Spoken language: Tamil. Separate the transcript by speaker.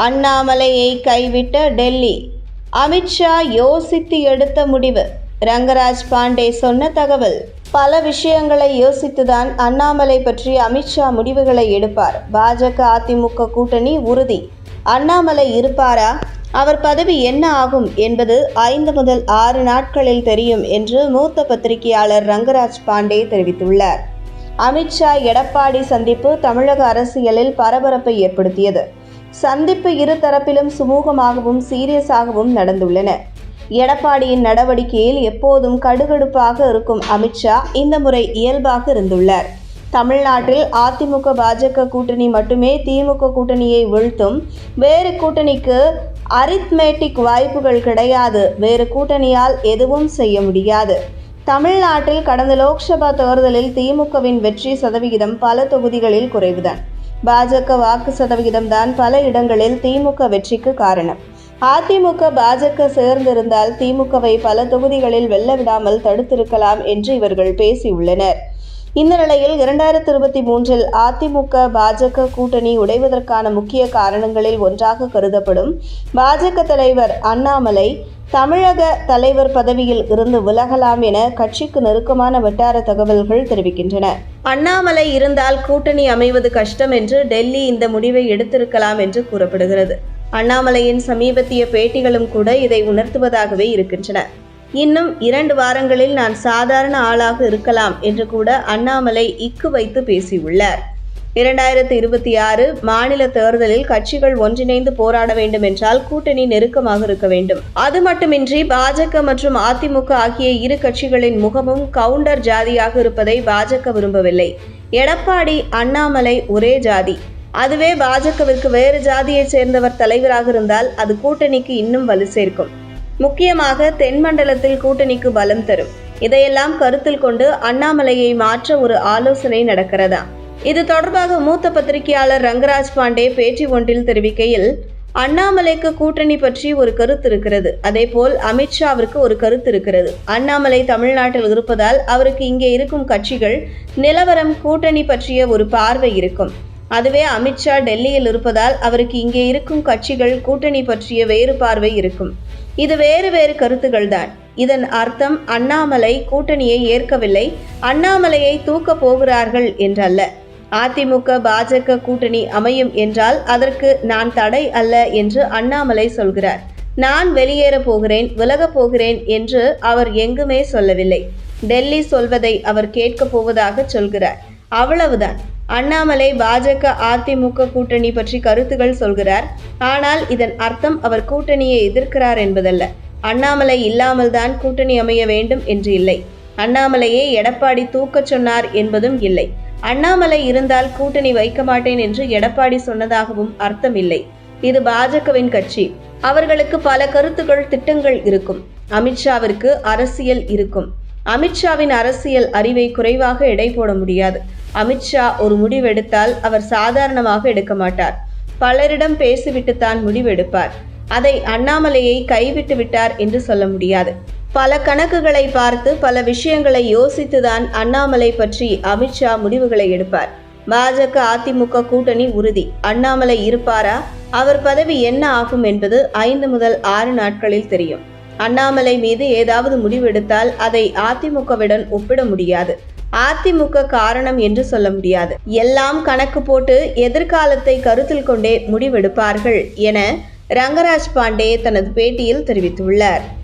Speaker 1: அண்ணாமலையை கைவிட்ட டெல்லி. அமித்ஷா யோசித்து எடுத்த முடிவு. ரங்கராஜ் பாண்டே சொன்ன தகவல். பல விஷயங்களை யோசித்துதான் அண்ணாமலை பற்றி அமித்ஷா முடிவுகளை எடுப்பார். பாஜக அதிமுக கூட்டணி உறுதி. அண்ணாமலை இருப்பாரா? அவர் பதவி என்ன ஆகும் என்பது ஐந்து முதல் ஆறு நாட்களில் தெரியும் என்று மூத்த பத்திரிகையாளர் ரங்கராஜ் பாண்டே தெரிவித்துள்ளார். அமித்ஷா எடப்பாடி சந்திப்பு தமிழக அரசியலில் பரபரப்பை ஏற்படுத்தியது. சந்திப்பு இரு தரப்பிலும் சுமூகமாகவும் சீரியஸாகவும் நடந்துள்ளன. எடப்பாடியின் நடவடிக்கையில் எப்போதும் கடுகடுப்பாக இருக்கும் அமித்ஷா இந்த முறை இயல்பாக இருந்துள்ளார். தமிழ்நாட்டில் அதிமுக பாஜக கூட்டணி மட்டுமே திமுக கூட்டணியை வீழ்த்தும். வேறு கூட்டணிக்கு அரித்மேட்டிக் வாய்ப்புகள் கிடையாது. வேறு கூட்டணியால் எதுவும் செய்ய முடியாது. தமிழ்நாட்டில் கடந்த லோக்சபா தேர்தலில் திமுகவின் வெற்றி சதவிகிதம் பல தொகுதிகளில் குறைவுதான். பாஜக வாக்கு சதவிகிதம் தான் பல இடங்களில் திமுக வெற்றிக்கு காரணம். அதிமுக பாஜக சேர்ந்திருந்தால் திமுகவை பல தொகுதிகளில் வெல்ல விடாமல் தடுத்திருக்கலாம் என்று இவர்கள் பேசியுள்ளனர். இந்த நிலையில் இரண்டாயிரத்தி இருபத்தி மூன்றில் அதிமுக பாஜக கூட்டணி உடைவதற்கான முக்கிய காரணங்களில் ஒன்றாக கருதப்படும் பாஜக தலைவர் அண்ணாமலை தமிழக தலைவர் பதவியில் இருந்து விலகலாம் என கட்சிக்கு நெருக்கமான வட்டார தகவல்கள் தெரிவிக்கின்றன. அண்ணாமலை இருந்தால் கூட்டணி அமைவது கஷ்டம் என்று டெல்லி இந்த முடிவை எடுத்திருக்கலாம் என்று கூறப்படுகிறது. அண்ணாமலையின் சமீபத்திய பேட்டிகளும் கூட இதை உணர்த்துவதாகவே இருக்கின்றன. இன்னும் இரண்டு வாரங்களில் நான் சாதாரண ஆளாக இருக்கலாம் என்று கூட அண்ணாமலை இக்கு வைத்து பேசியுள்ளார். இரண்டாயிரத்தி இருபத்தி ஆறு மாநில தேர்தலில் கட்சிகள் ஒன்றிணைந்து போராட வேண்டும் என்றால் கூட்டணி நெருக்கமாக இருக்க வேண்டும். அது மட்டுமின்றி பாஜக மற்றும் அதிமுக ஆகிய இரு கட்சிகளின் முகமும் கவுண்டர் ஜாதியாக இருப்பதை பாஜக விரும்பவில்லை. எடப்பாடி அண்ணாமலை ஒரே ஜாதி. அதுவே பாஜகவிற்கு வேறு ஜாதியைச் சேர்ந்தவர் தலைவராக இருந்தால் அது கூட்டணிக்கு இன்னும் வலு சேர்க்கும். முக்கியமாக தென்மண்டலத்தில் கூட்டணிக்கு பலம் தரும். இதையெல்லாம் கருத்தில் கொண்டு அண்ணாமலையை மாற்ற ஒரு ஆலோசனை நடக்கிறதா? இது தொடர்பாக மூத்த பத்திரிகையாளர் ரங்கராஜ் பாண்டே பேட்டி ஒன்றில் தெரிவிக்கையில் அண்ணாமலைக்கு கூட்டணி பற்றி ஒரு கருத்து இருக்கிறது. அதே போல் அமித்ஷாவிற்கு ஒரு கருத்து இருக்கிறது. அண்ணாமலை தமிழ்நாட்டில் இருப்பதால் அவருக்கு இங்கே இருக்கும் கட்சிகள் நிலவரம் கூட்டணி பற்றிய ஒரு பார்வை இருக்கும். அதுவே அமித்ஷா டெல்லியில் இருப்பதால் அவருக்கு இங்கே இருக்கும் கட்சிகள் கூட்டணி பற்றிய வேறு பார்வை இருக்கும். இது வேறு வேறு கருத்துகள் தான் இதன் அர்த்தம் அண்ணாமலை கூட்டணியை ஏற்கவில்லை அண்ணாமலையை தூக்கப் போகிறார்கள் என்றல்ல. அதிமுக பாஜக கூட்டணி அமையும் என்றால் அதற்கு நான் தடை அல்ல என்று அண்ணாமலை சொல்கிறார். நான் வெளியேற போகிறேன் விலகப் போகிறேன் என்று அவர் எங்குமே சொல்லவில்லை. டெல்லி சொல்வதை அவர் கேட்கப் போவதாக சொல்கிறார். அவ்வளவுதான். அண்ணாமலை பாஜக அதிமுக கூட்டணி பற்றி கருத்துகள் சொல்கிறார். ஆனால் இதன் அர்த்தம் அவர் கூட்டணியை எதிர்க்கிறார் என்பதல்ல. அண்ணாமலை இல்லாமல் தான் கூட்டணி அமைய வேண்டும் என்று இல்லை. அண்ணாமலையே எடப்பாடி தூக்கச் சொன்னார் என்பதும் இல்லை. அண்ணாமலை இருந்தால் கூட்டணி வைக்க மாட்டேன் என்று எடப்பாடி சொன்னதாகவும் அர்த்தம் இல்லை இது பாஜகவின் கட்சி. அவர்களுக்கு பல கருத்துக்கள் திட்டங்கள் இருக்கும். அமித்ஷாவிற்கு அரசியல் இருக்கும். அமித்ஷாவின் அரசியல் அறிவை குறைவாக எடை போட முடியாது. அமித்ஷா ஒரு முடிவெடுத்தால் அவர் சாதாரணமாக எடுக்க மாட்டார். பலரிடம் பேசிவிட்டுத்தான் முடிவெடுப்பார். அதை அண்ணாமலையை கைவிட்டு விட்டார் என்று சொல்ல முடியாது. பல கணக்குகளை பார்த்து பல விஷயங்களை யோசித்துதான் அண்ணாமலை பற்றி அமித்ஷா முடிவுகளை எடுப்பார். பாஜக அதிமுக கூட்டணி உறுதி. அண்ணாமலை இருப்பாரா? அவர் பதவி என்ன ஆகும் என்பது ஐந்து முதல் ஆறு நாட்களில் தெரியும். அண்ணாமலை மீது ஏதாவது முடிவெடுத்தால் அதை அதிமுகவிடன் ஒப்பிட முடியாது. அதிமுக காரணம் என்று சொல்ல முடியாது. எல்லாம் கணக்கு போட்டு எதிர்காலத்தை கருத்தில் கொண்டே முடிவெடுப்பார்கள் என ரங்கராஜ் பாண்டே தனது பேட்டியில் தெரிவித்துள்ளார்.